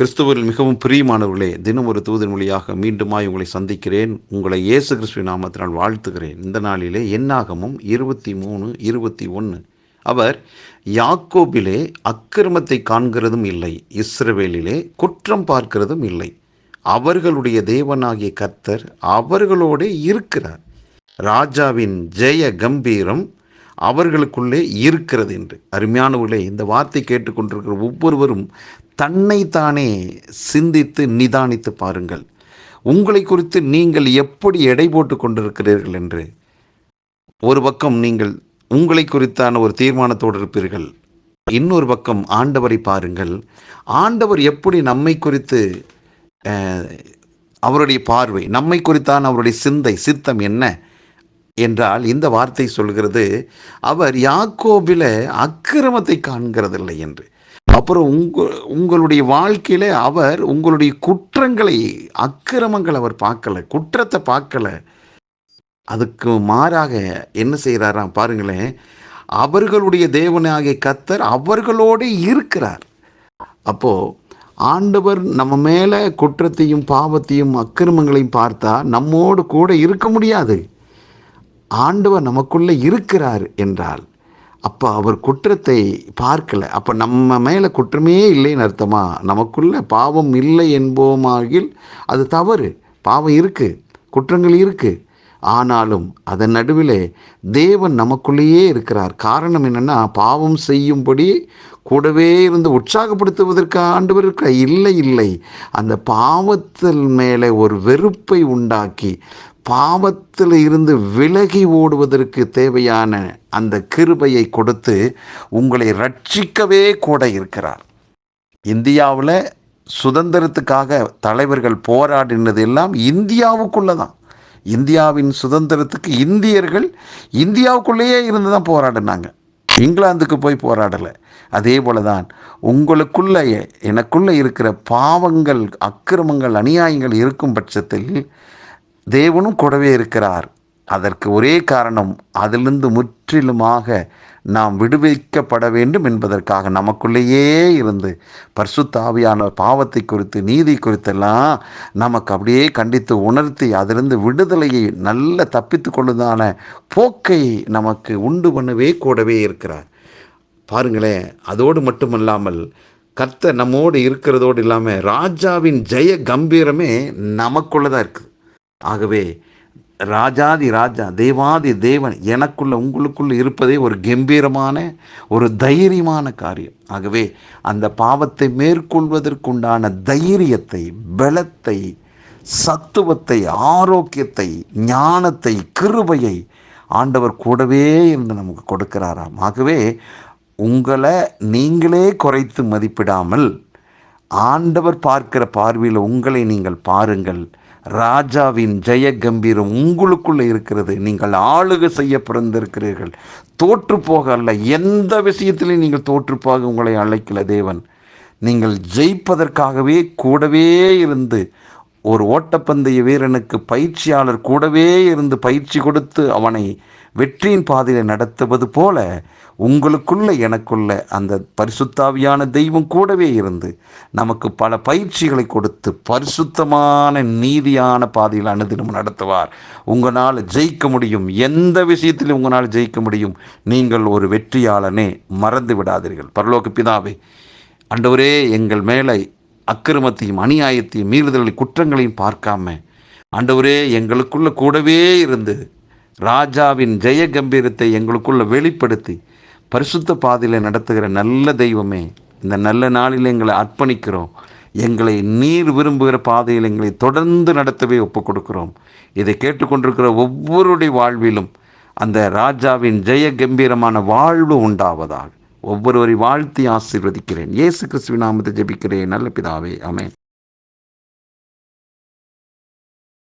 கிறிஸ்துவரில் மிகவும் பிரியமானவர்களே தினம் ஒரு தூதன் மொழியாக மீண்டுமாய் உங்களை சந்திக்கிறேன். உங்களை இயேசு கிறிஸ்துவின் நாமத்தினால் வாழ்த்துகிறேன். இந்த நாளிலே என்னாகமும் இருபத்தி மூணு இருபத்தி ஒன்று அவர் யாக்கோபிலே அக்கிரமத்தை காண்கிறதும் இல்லை இஸ்ரவேலிலே குற்றம் பார்க்கிறதும் இல்லை. அவர்களுடைய தேவனாகிய கர்த்தர் அவர்களோடு இருக்கிறார். ராஜாவின் ஜெய கம்பீரம் அவர்களுக்குள்ளே இருக்கிறது என்று. அருமையானவர்களே இந்த வார்த்தை கேட்டுக்கொண்டிருக்கிற ஒவ்வொருவரும் தன்னைத்தானே சிந்தித்து நிதானித்து பாருங்கள். உங்களை குறித்து நீங்கள் எப்படி எடை போட்டு கொண்டிருக்கிறீர்கள் என்று. ஒரு பக்கம் நீங்கள் உங்களை குறித்தான ஒரு தீர்மானத்தோடு இருப்பீர்கள். இன்னொரு பக்கம் ஆண்டவரை பாருங்கள். ஆண்டவர் எப்படி நம்மை குறித்து அவருடைய பார்வை நம்மை குறித்தான அவருடைய சிந்தை சித்தம் என்ன? என்றால் இந்த வார்த்தை சொல்கிறது அவர் யாக்கோபில அக்கிரமத்தை காண்கிறதில்லை என்று. அப்புறம் உங்க உங்களுடைய வாழ்க்கையில் அவர் உங்களுடைய குற்றங்களை அக்கிரமங்கள் அவர் பார்க்கல குற்றத்தை பார்க்கல. அதுக்கு மாறாக என்ன செய்கிறாராம் பாருங்களேன் அவர்களுடைய தேவனாகிய கத்தர் அவர்களோடு இருக்கிறார். அப்போது ஆண்டவர் நம்ம மேலே குற்றத்தையும் பாவத்தையும் அக்கிரமங்களையும் பார்த்தா நம்மோடு கூட இருக்க முடியாது. ஆண்டவர் நமக்குள்ளே இருக்கிறார் என்றால் அப்போ அவர் குற்றத்தை பார்க்கலை. அப்போ நம்ம மேலே குற்றமே இல்லைன்னு அர்த்தமா? நமக்குள்ளே பாவம் இல்லை என்போமாகில் அது தவறு. பாவம் இருக்குது குற்றங்கள் இருக்குது ஆனாலும் அதன் நடுவிலே தேவன் நமக்குள்ளேயே இருக்கிறார். காரணம் என்னென்னா பாவம் செய்யும்படி கூடவே இருந்து உற்சாகப்படுத்துவதற்கு ஆண்டவர் இருக்கிற இல்லை இல்லை. அந்த பாவத்தில் மேலே ஒரு வெறுப்பை உண்டாக்கி பாவத்தில் இருந்து விலகி ஓடுவதற்கு தேவையான அந்த கிருபையை கொடுத்து உங்களை ரட்சிக்கவே கூட இருக்கிறார். இந்தியாவில் சுதந்திரத்துக்காக தலைவர்கள் போராடினது எல்லாம் இந்தியாவுக்குள்ளே தான் இந்தியாவின் சுதந்திரத்துக்கு இந்தியர்கள் இந்தியாவுக்குள்ளேயே இருந்து தான் போராடினாங்க. இங்கிலாந்துக்கு போய் போராடலை. அதே போல தான் உங்களுக்குள்ளே எனக்குள்ளே இருக்கிற பாவங்கள் அக்கிரமங்கள் அநியாயங்கள் இருக்கும் பட்சத்தில் தேவனும் கூடவே இருக்கிறார். அதற்கு ஒரே காரணம் அதிலிருந்து முற்றிலுமாக நாம் விடுவிக்கப்பட வேண்டும் என்பதற்காக நமக்குள்ளேயே இருந்து பரிசுத்தாவியான பாவத்தை குறித்து நீதி குறித்தெல்லாம் நமக்கு அப்படியே கண்டித்து உணர்த்தி அதிலிருந்து விடுதலையை நல்ல தப்பித்து கொள்ளுதான போக்கை நமக்கு உண்டு பண்ணவே கூடவே இருக்கிறார். பாருங்களேன் அதோடு மட்டுமல்லாமல் கர்த்த நம்மோடு இருக்கிறதோடு இல்லாமல் ராஜாவின் ஜெய கம்பீரமே நமக்குள்ளதான் இருக்குது. ஆகவே ராஜாதி ராஜா தேவாதி தேவன் எனக்குள்ள உங்களுக்குள்ள இருப்பதே ஒரு கம்பீரமான ஒரு தைரியமான காரியம். ஆகவே அந்த பாவத்தை மேற்கொள்வதற்குண்டான தைரியத்தை பலத்தை சத்துவத்தை ஆரோக்கியத்தை ஞானத்தை கிருபையை ஆண்டவர் கூடவே இருந்து நமக்கு கொடுக்கிறாராம். ஆகவே உங்களை நீங்களே குறைத்து மதிப்பிடாமல் ஆண்டவர் பார்க்கிற பார்வையில் உங்களை நீங்கள் பாருங்கள். ராஜாவின் ஜெய கம்பீரம் உங்களுக்குள்ளே இருக்கிறது. நீங்கள் ஆளுக செய்ய பிறந்திருக்கிறீர்கள். தோற்று போக அல்ல. எந்த விஷயத்திலையும் நீங்கள் தோற்றுப்போக உங்களை அழைக்கல தேவன். நீங்கள் ஜெயிப்பதற்காகவே கூடவே இருந்து ஒரு ஓட்டப்பந்தய வீரனுக்கு பயிற்சியாளர் கூடவே இருந்து பயிற்சி கொடுத்து அவனை வெற்றியின் பாதையில் நடத்துவது போல உங்களுக்குள்ள எனக்குள்ள அந்த பரிசுத்தாவியான தெய்வம் கூடவே இருந்து நமக்கு பல பயிற்சிகளை கொடுத்து பரிசுத்தமான நீதியான பாதையில் அனுதினம் நடத்துவார். உங்களால் ஜெயிக்க முடியும். எந்த விஷயத்திலும் உங்களால் ஜெயிக்க முடியும். நீங்கள் ஒரு வெற்றியாளனே மறந்து விடாதீர்கள். பரலோக பிதாவே அண்டவரே எங்கள் மேலே அக்கிரமத்தையும் அநியாயத்தையும் மீறுதல்களையும் குற்றங்களையும் பார்க்காம ஆண்டவரே எங்களுக்குள்ள கூடவே இருந்து ராஜாவின் ஜெய கம்பீரத்தை எங்களுக்குள்ள வெளிப்படுத்தி பரிசுத்த பாதையில் நடத்துகிற நல்ல தெய்வமே இந்த நல்ல நாளில் எங்களை அர்ப்பணிக்கிறோம். எங்களை நீர் விரும்புகிற பாதையில் எங்களை தொடர்ந்து நடத்தவே ஒப்புக் கொடுக்கிறோம். இதை கேட்டுக்கொண்டிருக்கிற ஒவ்வொருடைய வாழ்விலும் அந்த ராஜாவின் ஜெய கம்பீரமான வாழ்வு உண்டாவதாக ஒவ்வொருவரை வாழ்த்தி ஆசீர்வதிக்கிறேன். இயேசு கிறிஸ்துவின் நாமத்தை ஜெபிக்கிறேன். நல்ல பிதாவே அமேன்